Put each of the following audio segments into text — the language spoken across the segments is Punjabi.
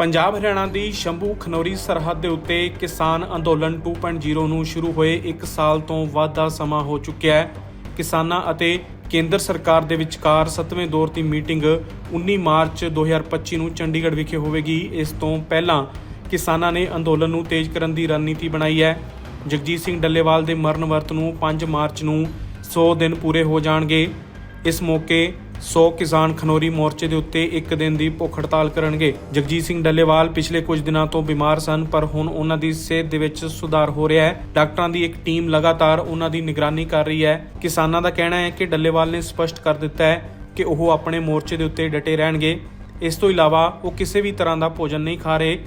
ਪੰਜਾਬ ਹਰਿਆਣਾ ਦੀ ਸ਼ੰਭੂ ਖਨੌਰੀ ਸਰਹੱਦ ਦੇ ਉੱਤੇ ਕਿਸਾਨ ਅੰਦੋਲਨ 2.0 ਨੂੰ ਸ਼ੁਰੂ ਹੋਏ 1 ਸਾਲ ਤੋਂ ਵੱਧ ਦਾ ਸਮਾਂ ਹੋ ਚੁੱਕਿਆ ਹੈ। ਕਿਸਾਨਾਂ ਅਤੇ ਕੇਂਦਰ ਸਰਕਾਰ ਦੇ ਵਿਚਕਾਰ 7ਵੇਂ ਦੌਰ ਦੀ ਮੀਟਿੰਗ 19 ਮਾਰਚ 2025 ਨੂੰ ਚੰਡੀਗੜ੍ਹ ਵਿਖੇ ਹੋਵੇਗੀ। ਇਸ ਤੋਂ ਪਹਿਲਾਂ ਕਿਸਾਨਾਂ ਨੇ ਅੰਦੋਲਨ ਨੂੰ ਤੇਜ਼ ਕਰਨ ਦੀ ਰਣਨੀਤੀ ਬਣਾਈ ਹੈ। ਜਗਜੀਤ ਸਿੰਘ ਡੱਲੇਵਾਲ ਦੇ ਮਰਨ ਵਰਤ ਨੂੰ 5 ਮਾਰਚ ਨੂੰ 100 ਦਿਨ ਪੂਰੇ ਹੋ ਜਾਣਗੇ। ਇਸ ਮੌਕੇ 100 ਕਿਸਾਨ ਖਨੌਰੀ ਮੋਰਚੇ ਦੇ ਉੱਤੇ ਇੱਕ ਦਿਨ ਦੀ ਭੁੱਖ ਹੜਤਾਲ ਕਰਨਗੇ। ਜਗਜੀਤ ਸਿੰਘ ਡੱਲੇਵਾਲ ਪਿਛਲੇ ਕੁਝ ਦਿਨਾਂ ਤੋਂ ਬਿਮਾਰ ਸਨ, ਪਰ ਹੁਣ ਉਹਨਾਂ ਦੀ ਸਿਹਤ ਦੇ ਵਿੱਚ ਸੁਧਾਰ ਹੋ ਰਿਹਾ ਹੈ। ਡਾਕਟਰਾਂ ਦੀ ਇੱਕ ਟੀਮ ਲਗਾਤਾਰ ਉਹਨਾਂ ਦੀ ਨਿਗਰਾਨੀ ਕਰ ਰਹੀ ਹੈ। ਕਿਸਾਨਾਂ ਦਾ ਕਹਿਣਾ ਹੈ ਕਿ ਡੱਲੇਵਾਲ ਨੇ ਸਪਸ਼ਟ ਕਰ ਦਿੱਤਾ ਹੈ ਕਿ ਉਹ ਆਪਣੇ ਮੋਰਚੇ ਦੇ ਉੱਤੇ ਡਟੇ ਰਹਿਣਗੇ। ਇਸ ਤੋਂ ਇਲਾਵਾ ਉਹ ਕਿਸੇ ਵੀ ਤਰ੍ਹਾਂ ਦਾ ਭੋਜਨ ਨਹੀਂ ਖਾ ਰਹੇ।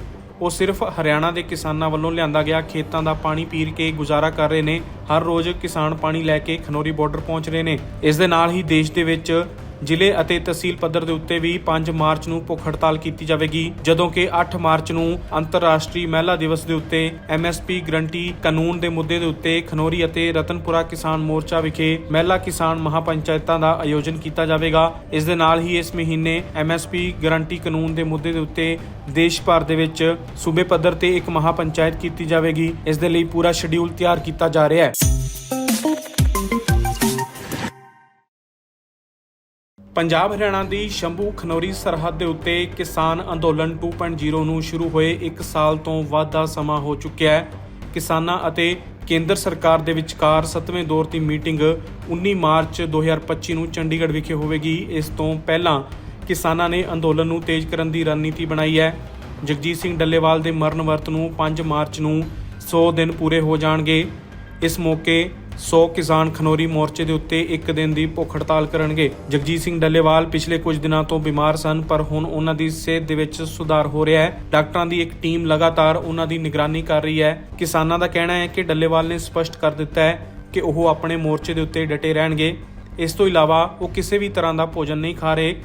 ਉਹ ਸਿਰਫ ਹਰਿਆਣਾ ਦੇ ਕਿਸਾਨਾਂ ਵੱਲੋਂ ਲਿਆਂਦਾ ਗਿਆ ਖੇਤਾਂ ਦਾ ਪਾਣੀ ਪੀਰ ਕੇ ਗੁਜ਼ਾਰਾ ਕਰ ਰਹੇ ਨੇ। ਹਰ ਰੋਜ਼ ਕਿਸਾਨ ਪਾਣੀ ਲੈ ਕੇ ਖਨੌਰੀ ਬਾਰਡਰ ਪਹੁੰਚ ਰਹੇ ਨੇ। ਇਸ ਦੇ ਨਾਲ ਹੀ ਦੇਸ਼ ਦੇ ਵਿੱਚ ਜ਼ਿਲ੍ਹੇ ਅਤੇ ਤਹਿਸੀਲ ਪੱਧਰ ਦੇ ਉੱਤੇ ਵੀ 5 ਮਾਰਚ ਨੂੰ ਭੁੱਖ ਹੜਤਾਲ ਕੀਤੀ ਜਾਵੇਗੀ, ਜਦੋਂ ਕਿ 8 ਮਾਰਚ ਨੂੰ ਅੰਤਰਰਾਸ਼ਟਰੀ ਮਹਿਲਾ ਦਿਵਸ ਦੇ ਉੱਤੇ ਐਮਐਸਪੀ ਗਰੰਟੀ ਕਾਨੂੰਨ ਦੇ ਮੁੱਦੇ ਦੇ ਉੱਤੇ ਖਨੌਰੀ ਅਤੇ ਰਤਨਪੁਰਾ ਕਿਸਾਨ ਮੋਰਚਾ ਵਿਖੇ ਮਹਿਲਾ ਕਿਸਾਨ ਮਹਾਪੰਚਾਇਤਾਂ ਦਾ ਆਯੋਜਨ ਕੀਤਾ ਜਾਵੇਗਾ। ਇਸ ਦੇ ਨਾਲ ਹੀ ਇਸ ਮਹੀਨੇ ਐਮਐਸਪੀ ਗਰੰਟੀ ਕਾਨੂੰਨ ਦੇ ਮੁੱਦੇ ਦੇ ਉੱਤੇ ਦੇਸ਼ ਭਰ ਦੇ ਵਿੱਚ ਸੂਬੇ ਪੱਧਰ ਤੇ ਇੱਕ ਮਹਾਪੰਚਾਇਤ ਕੀਤੀ ਜਾਵੇਗੀ। ਇਸ ਦੇ ਲਈ ਪੂਰਾ ਸ਼ਡਿਊਲ ਤਿਆਰ ਕੀਤਾ ਜਾ ਰਿਹਾ ਹੈ। ਪੰਜਾਬ ਹਰਿਆਣਾ ਦੀ ਸ਼ੰਭੂ ਖਨੌਰੀ ਸਰਹੱਦ ਦੇ ਉੱਤੇ ਕਿਸਾਨ ਅੰਦੋਲਨ 2.0 ਨੂੰ ਸ਼ੁਰੂ ਹੋਏ 1 ਸਾਲ ਤੋਂ ਵੱਧ ਦਾ ਸਮਾਂ ਹੋ ਚੁੱਕਿਆ ਹੈ। ਕਿਸਾਨਾਂ ਅਤੇ ਕੇਂਦਰ ਸਰਕਾਰ ਦੇ ਵਿਚਕਾਰ 7ਵੇਂ ਦੌਰ ਦੀ ਮੀਟਿੰਗ 19 ਮਾਰਚ 2025 ਨੂੰ ਚੰਡੀਗੜ੍ਹ ਵਿਖੇ ਹੋਵੇਗੀ। ਇਸ ਤੋਂ ਪਹਿਲਾਂ ਕਿਸਾਨਾਂ ਨੇ ਅੰਦੋਲਨ ਨੂੰ ਤੇਜ਼ ਕਰਨ ਦੀ ਰਣਨੀਤੀ ਬਣਾਈ ਹੈ। ਜਗਜੀਤ ਸਿੰਘ ਡੱਲੇਵਾਲ ਦੇ ਮਰਨ ਵਰਤ ਨੂੰ 5 ਮਾਰਚ ਨੂੰ 100 ਦਿਨ ਪੂਰੇ ਹੋ ਜਾਣਗੇ। ਇਸ ਮੌਕੇ 100 ਕਿਸਾਨ ਖਨੌਰੀ ਮੋਰਚੇ ਦੇ ਉੱਤੇ ਇੱਕ ਦਿਨ ਦੀ ਭੁੱਖ ਹੜਤਾਲ ਕਰਨਗੇ। ਜਗਜੀਤ ਸਿੰਘ ਡੱਲੇਵਾਲ ਪਿਛਲੇ ਕੁਝ ਦਿਨਾਂ ਤੋਂ ਬਿਮਾਰ ਸਨ, ਪਰ ਹੁਣ ਉਹਨਾਂ ਦੀ ਸਿਹਤ ਦੇ ਵਿੱਚ ਸੁਧਾਰ ਹੋ ਰਿਹਾ ਹੈ। ਡਾਕਟਰਾਂ ਦੀ ਇੱਕ ਟੀਮ ਲਗਾਤਾਰ ਉਹਨਾਂ ਦੀ ਨਿਗਰਾਨੀ ਕਰ ਰਹੀ ਹੈ। ਕਿਸਾਨਾਂ ਦਾ ਕਹਿਣਾ ਹੈ ਕਿ ਡੱਲੇਵਾਲ ਨੇ ਸਪਸ਼ਟ ਕਰ ਦਿੱਤਾ ਹੈ ਕਿ ਉਹ ਆਪਣੇ ਮੋਰਚੇ ਦੇ ਉੱਤੇ ਡਟੇ ਰਹਿਣਗੇ। ਇਸ ਤੋਂ ਇਲਾਵਾ ਉਹ ਕਿਸੇ ਵੀ ਤਰ੍ਹਾਂ ਦਾ ਭੋਜਨ ਨਹੀਂ ਖਾ ਰਹੇ।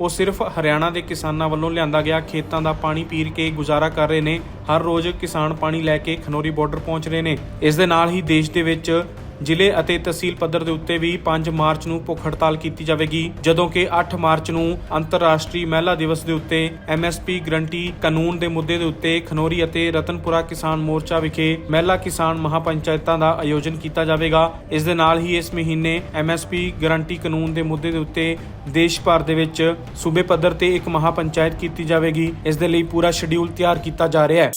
ਉਹ ਸਿਰਫ ਹਰਿਆਣਾ ਦੇ ਕਿਸਾਨਾਂ ਵੱਲੋਂ ਲਿਆਂਦਾ ਗਿਆ ਖੇਤਾਂ ਦਾ ਪਾਣੀ ਪੀਰ ਕੇ ਗੁਜ਼ਾਰਾ ਕਰ ਰਹੇ ਨੇ। ਹਰ ਰੋਜ਼ ਕਿਸਾਨ ਪਾਣੀ ਲੈ ਕੇ ਖਨੌਰੀ ਬਾਰਡਰ ਪਹੁੰਚ ਰਹੇ ਨੇ। ਇਸ ਦੇ ਨਾਲ ਹੀ ਦੇਸ਼ ਦੇ ਵਿੱਚ ਜ਼ਿਲ੍ਹੇ ਅਤੇ ਤਹਿਸੀਲ ਪੱਧਰ ਦੇ ਉੱਤੇ ਵੀ 5 ਮਾਰਚ ਨੂੰ ਭੁੱਖ ਹੜਤਾਲ ਕੀਤੀ ਜਾਵੇਗੀ, ਜਦੋਂ ਕਿ 8 ਮਾਰਚ ਨੂੰ ਅੰਤਰਰਾਸ਼ਟਰੀ ਮਹਿਲਾ ਦਿਵਸ ਦੇ ਉੱਤੇ ਐਮਐਸਪੀ ਗਰੰਟੀ ਕਾਨੂੰਨ ਦੇ ਮੁੱਦੇ ਦੇ ਉੱਤੇ ਖਨੌਰੀ ਅਤੇ ਰਤਨਪੁਰਾ ਕਿਸਾਨ ਮੋਰਚਾ ਵਿਖੇ ਮਹਿਲਾ ਕਿਸਾਨ ਮਹਾਪੰਚਾਇਤਾਂ ਦਾ ਆਯੋਜਨ ਕੀਤਾ ਜਾਵੇਗਾ। ਇਸ ਦੇ ਨਾਲ ਹੀ ਇਸ ਮਹੀਨੇ ਐਮਐਸਪੀ ਗਰੰਟੀ ਕਾਨੂੰਨ ਦੇ ਮੁੱਦੇ ਦੇ ਉੱਤੇ ਦੇਸ਼ ਭਰ ਦੇ ਵਿੱਚ ਸੂਬੇ ਪੱਧਰ ਤੇ ਇੱਕ ਮਹਾਪੰਚਾਇਤ ਕੀਤੀ ਜਾਵੇਗੀ। ਇਸ ਦੇ ਲਈ ਪੂਰਾ ਸ਼ਡਿਊਲ ਤਿਆਰ ਕੀਤਾ ਜਾ ਰਿਹਾ ਹੈ।